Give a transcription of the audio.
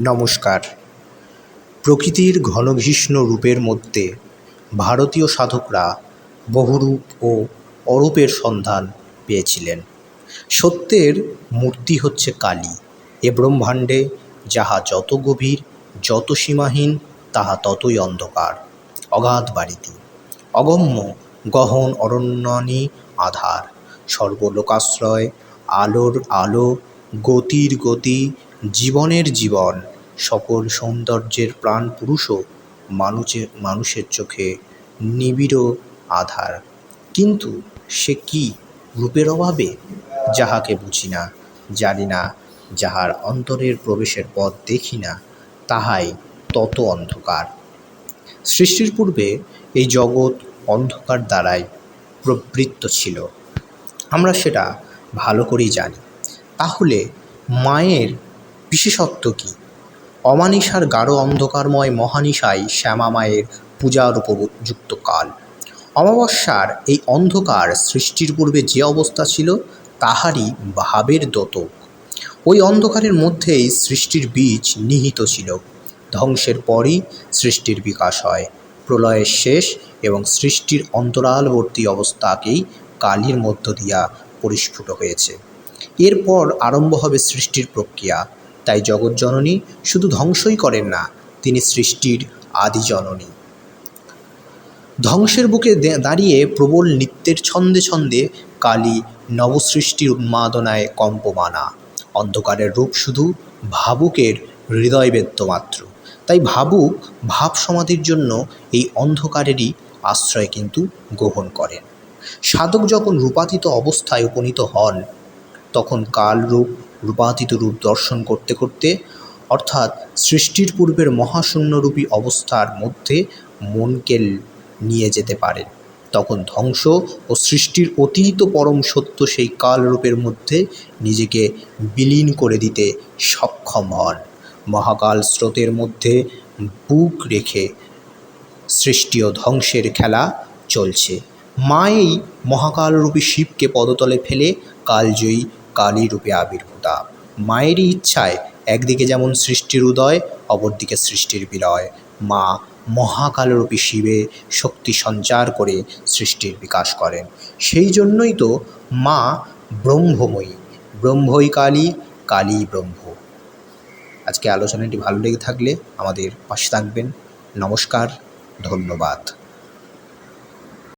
নমস্কার। প্রকৃতির ঘনঘৃষ্ণ রূপের মধ্যে ভারতীয় সাধকরা বহুরূপ ও অরূপের সন্ধান পেয়েছিলেন। সত্যের মূর্তি হচ্ছে কালী। এ ব্রহ্মাণ্ডে যাহা যত গভীর, যত সীমাহীন, তাহা ততই অন্ধকার, অগাধ বারিধি অগম্য, গহন অরণ্যানী আধার। সর্বলোকাশ্রয়, আলোর আলো, গতির গতি জীবনের জীবন, সকল সৌন্দর্যের প্রাণপুরুষও মানুষের মানুষের চোখে নিবিড় আধার। কিন্তু সে কি রূপের অভাবে? যাহাকে বুঝি না, জানি না, যাহার অন্তরের প্রবেশের পথ দেখি না, তাহাই তত অন্ধকার। সৃষ্টির পূর্বে এই জগৎ অন্ধকার দ্বারাই প্রবৃত্ত ছিল। আমরা সেটা ভালো করেই জানি। তাহলে মায়ের বিশেষত্ব কী? অমানিশার গাঢ় অন্ধকারময় মহানিশায় শ্যামা মায়ের পূজার উপযুক্ত কাল। অমাবস্যার এই অন্ধকার সৃষ্টির পূর্বে যে অবস্থা ছিল, তাহারই ভাবের দ্যোতক ওই অন্ধকারের মধ্যেই সৃষ্টির বীজ নিহিত ছিল। ধ্বংসের পরই সৃষ্টির বিকাশ হয়। প্রলয়ের শেষ এবং সৃষ্টির অন্তরালবর্তী অবস্থাকেই কালীর মধ্য দিয়া পরিস্ফুট হয়েছে। এরপর আরম্ভ হবে সৃষ্টির প্রক্রিয়া। তাই জগৎজননী শুধু ধ্বংসই করেন না, তিনি সৃষ্টির আদি জননী। ধ্বংসের বুকে দাঁড়িয়ে প্রবল নৃত্যের ছন্দে ছন্দে কালী নবসৃষ্টির উন্মাদনায় কম্পমানা। অন্ধকারের রূপ শুধু ভাবুকের হৃদয়বেদ্য মাত্র। তাই ভাবুক ভাব সমাধির জন্য এই অন্ধকারেরই আশ্রয় কিন্তু গ্রহণ করেন। সাধক যখন রূপাতীত অবস্থায় উপনীত হন, তখন কালরূপ রূপাতীত রূপ দর্শন করতে করতে, অর্থাৎ সৃষ্টির পূর্বের মহাশূন্যরূপী অবস্থার মধ্যে মনকে নিয়ে যেতে পারেন তখন ধ্বংস ও সৃষ্টির অতীত পরম সত্য সেই কালরূপের মধ্যে নিজেকে বিলীন করে দিতে সক্ষম হন। মহাকাল স্রোতের মধ্যে বুক রেখে সৃষ্টি ও ধ্বংসের খেলা চলছে। মা এই মহাকালরূপী শিবকে পদতলে ফেলে কালজয়ী কালী রূপে আবির্ভূতা। মায়েরই ইচ্ছায় একদিকে যেমন সৃষ্টির উদয়, অপরদিকে সৃষ্টির বিলয়। মা মহাকালরূপী শিবে শক্তি সঞ্চার করে সৃষ্টির বিকাশ করেন। সেই জন্যই তো মা ব্রহ্মময়ী। ব্রহ্মই কালী কালী ব্রহ্ম। আজকে আলোচনাটি ভালো লেগে থাকলে আমাদের পাশে থাকবেন। নমস্কার, ধন্যবাদ।